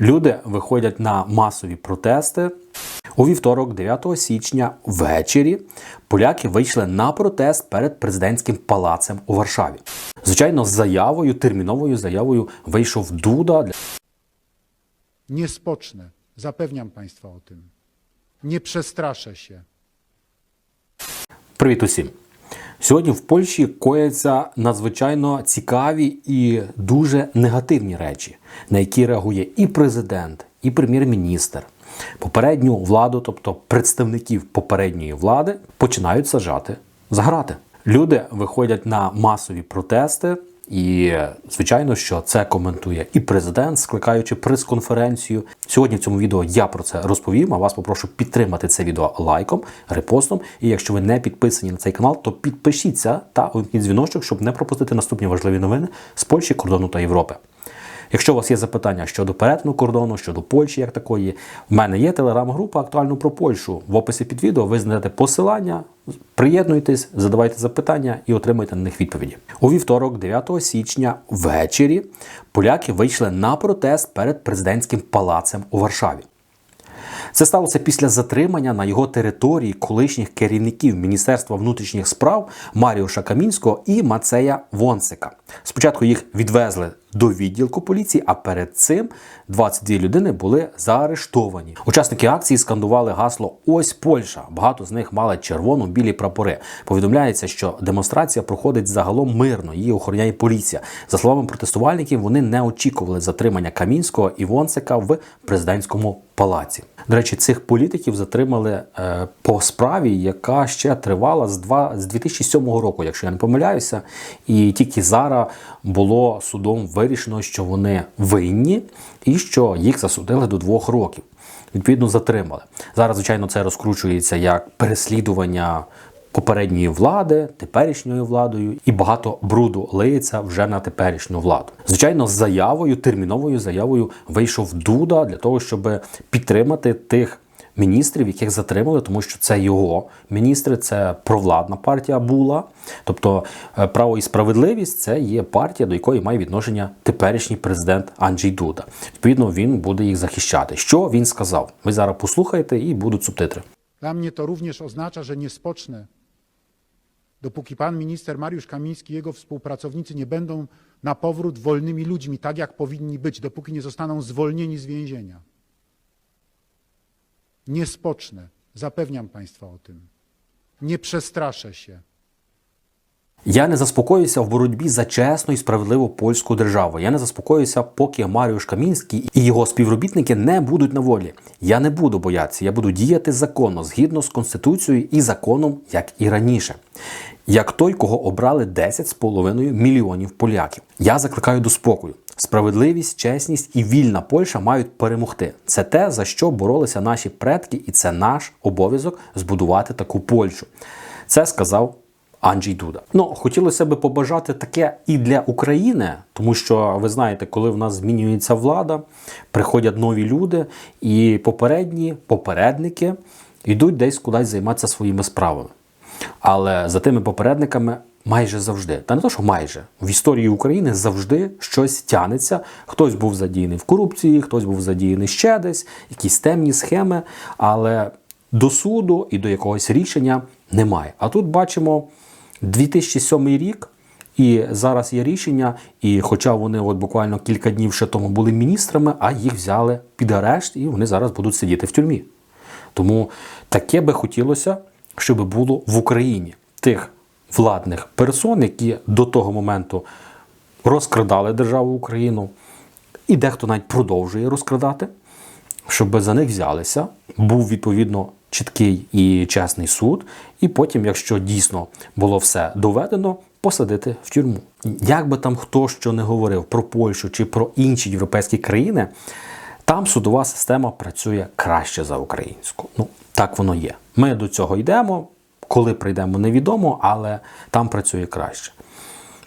Люди виходять на масові протести. У вівторок, 9 січня, ввечері, поляки вийшли на протест перед президентським палацем у Варшаві. Звичайно, з заявою, терміновою заявою вийшов Дуда. Nie spocznę. Zapewniam Państwa o tym. Nie przestraszę się. Привіт усім! Сьогодні в Польщі кояться надзвичайно цікаві і дуже негативні речі, на які реагує і президент, і прем'єр-міністр. Попередню владу, тобто представників попередньої влади, починають сажати за грати. Люди виходять на масові протести, і звичайно, що це коментує і президент, скликаючи прес-конференцію. Сьогодні в цьому відео я про це розповім. А вас попрошу підтримати це відео лайком, репостом. І якщо ви не підписані на цей канал, то підпишіться та увімкніть дзвіночок, щоб не пропустити наступні важливі новини з Польщі, кордону та Європи. Якщо у вас є запитання щодо перетину кордону, щодо Польщі як такої, в мене є телеграм-група актуально про Польщу. В описі під відео ви знайдете посилання. Приєднуйтесь, задавайте запитання і отримайте на них відповіді. У вівторок, 9 січня, ввечері, поляки вийшли на протест перед президентським палацем у Варшаві. Це сталося після затримання на його території колишніх керівників Міністерства внутрішніх справ Маріуша Камінського і Мацея Вонсика. Спочатку їх відвезли до відділку поліції, а перед цим 22 людини були заарештовані. Учасники акції скандували гасло Ось Польща. Багато з них мали червоно-білі прапори. Повідомляється, що демонстрація проходить загалом мирно. Її охороняє поліція. За словами протестувальників, вони не очікували затримання Камінського і Вонсика в президентському палаці. До речі, цих політиків затримали е, по справі, яка ще тривала з, два, з 2007 року, якщо я не помиляюся. І тільки зараз було судом вирішено, що вони винні і що їх засудили до двох років. Відповідно, затримали. Зараз, звичайно, це розкручується як переслідування попередньої влади, теперішньою владою, і багато бруду лиється вже на теперішню владу. Звичайно, з заявою, терміновою заявою вийшов Дуда для того, щоб підтримати тих. Міністрів, яких затримали, тому що це його міністри, це провладна партія була. Тобто е, право і справедливість це є партія, до якої має відношення теперішній президент Анджій Дуда. Відповідно, він буде їх захищати. Що він сказав? Ви зараз послухаєте і будуть субтитри. Dla mnie to również oznacza, że nie spocznę, dopóki pan minister Mariusz Kamiński i jego współpracownicy nie będą na powrót wolnymi ludźmi, tak jak powinni być, dopóki nie zostaną zwolnieni z więzienia. Nie spocznę. Zapewniam Państwa o tym. Nie przestraszę się. Я не заспокоюся в боротьбі за чесну і справедливу польську державу. Я не заспокоюся, поки Маріуш Камінський і його співробітники не будуть на волі. Я не буду боятися, я буду діяти законно, згідно з конституцією і законом, як і раніше. Як той, кого обрали 10,5 мільйонів поляків. Я закликаю до спокою. Справедливість, чесність і вільна Польща мають перемогти. Це те, за що боролися наші предки, і це наш обов'язок збудувати таку Польщу. Це сказав Анджій Дуда. Ну, хотілося би побажати таке і для України, тому що ви знаєте, коли в нас змінюється влада, приходять нові люди, і попередні попередники йдуть десь кудись займатися своїми справами. Але за тими попередниками майже завжди, та не то, що майже в історії України завжди щось тянеться. Хтось був задіяний в корупції, хтось був задіяний ще десь, якісь темні схеми, але до суду і до якогось рішення немає. А тут бачимо 2007 рік. І зараз є рішення, і хоча вони от буквально кілька днів ще тому були міністрами, а їх взяли під арешт, і вони зараз будуть сидіти в тюрмі. Тому таке би хотілося, щоб було в Україні тих владних персон, які до того моменту розкрадали державу Україну, і дехто навіть продовжує розкрадати, щоб за них взялися, був відповідно чіткий і чесний суд, і потім, якщо дійсно було все доведено, посадити в тюрму. Як би там хто що не говорив про Польщу чи про інші європейські країни, там судова система працює краще за українську. Ну, так воно є. Ми до цього йдемо. Коли прийдемо, невідомо, але там працює краще.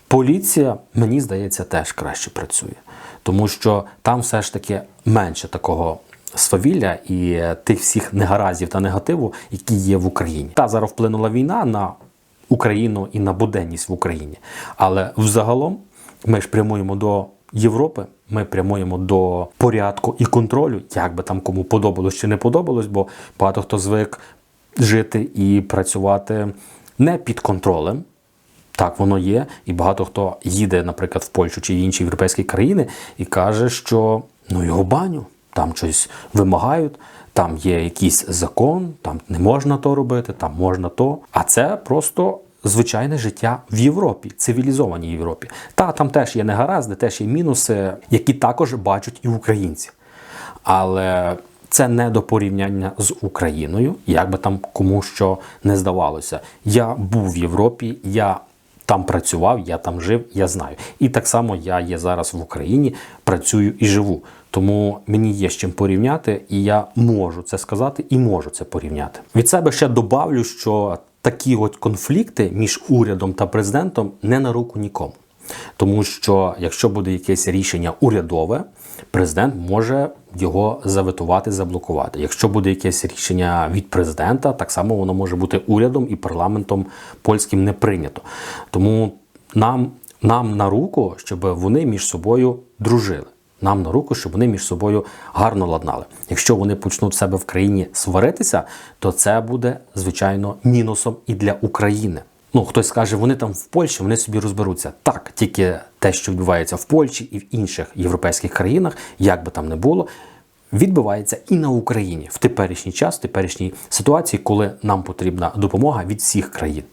Поліція, мені здається, теж краще працює, тому що там все ж таки менше такого свавілля і тих всіх негараздів та негативу, які є в Україні. Та зараз вплинула війна на Україну і на буденність в Україні. Але взагалом ми ж прямуємо до Європи. Ми прямуємо до порядку і контролю, як би там кому подобалось чи не подобалось, бо багато хто звик жити і працювати не під контролем. Так воно є, і багато хто їде, наприклад, в Польщу чи інші європейські країни і каже, що ну його баню, там щось вимагають, там є якийсь закон, там не можна то робити, там можна то. А це просто звичайне життя в Європі, цивілізованій Європі. Та там теж є негаразди, теж є мінуси, які також бачать і українці. Але це не до порівняння з Україною, як би там кому що не здавалося. Я був в Європі, я там працював, я там жив, я знаю. І так само я є зараз в Україні, працюю і живу. Тому мені є з чим порівняти, і я можу це сказати і можу це порівняти. Від себе ще добавлю, що такі от конфлікти між урядом та президентом не на руку нікому. Тому що якщо буде якесь рішення урядове, президент може його заветувати, заблокувати. Якщо буде якесь рішення від президента, так само воно може бути урядом і парламентом польським не прийнято. Тому нам, нам на руку, щоб вони між собою дружили. Нам на руку, щоб вони між собою гарно ладнали. Якщо вони почнуть в себе в країні сваритися, то це буде звичайно мінусом і для України. Ну, хтось скаже, вони там в Польщі, вони собі розберуться. Так, тільки те, що відбувається в Польщі і в інших європейських країнах, як би там не було, відбувається і на Україні в теперішній час, в теперішній ситуації, коли нам потрібна допомога від всіх країн.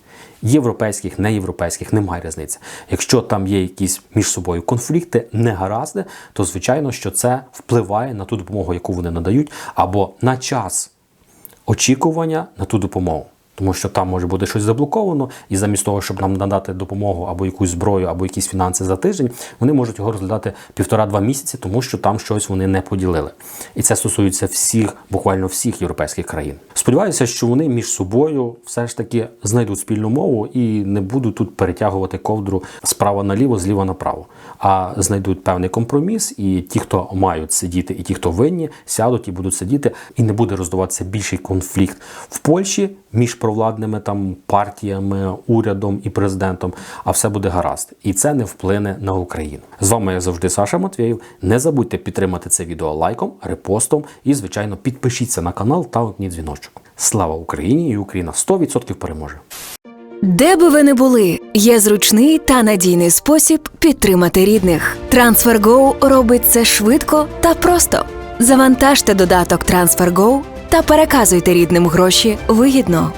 Європейських, неєвропейських, немає різниці. Якщо там є якісь між собою конфлікти, негаразди, то звичайно, що це впливає на ту допомогу, яку вони надають, або на час очікування на ту допомогу. Тому що там може бути щось заблоковано, і замість того, щоб нам надати допомогу або якусь зброю, або якісь фінанси за тиждень, вони можуть його розглядати півтора-два місяці, тому що там щось вони не поділили. І це стосується всіх, буквально всіх європейських країн. Сподіваюся, що вони між собою все ж таки знайдуть спільну мову і не будуть тут перетягувати ковдру справа наліво, зліва направо, а знайдуть певний компроміс, і ті, хто мають сидіти, і ті, хто винні, сядуть і будуть сидіти, і не буде роздаватися більший конфлікт в Польщі між провладними там партіями, урядом і президентом, а все буде гаразд. І це не вплине на Україну. З вами як завжди Саша Матвєєв. Не забудьте підтримати це відео лайком, репостом і, звичайно, підпишіться на канал та утніть дзвіночок. Слава Україні і Україна 100% переможе! Де би ви не були, є зручний та надійний спосіб підтримати рідних. TransferGo робить це швидко та просто. Завантажте додаток TransferGo та переказуйте рідним гроші вигідно.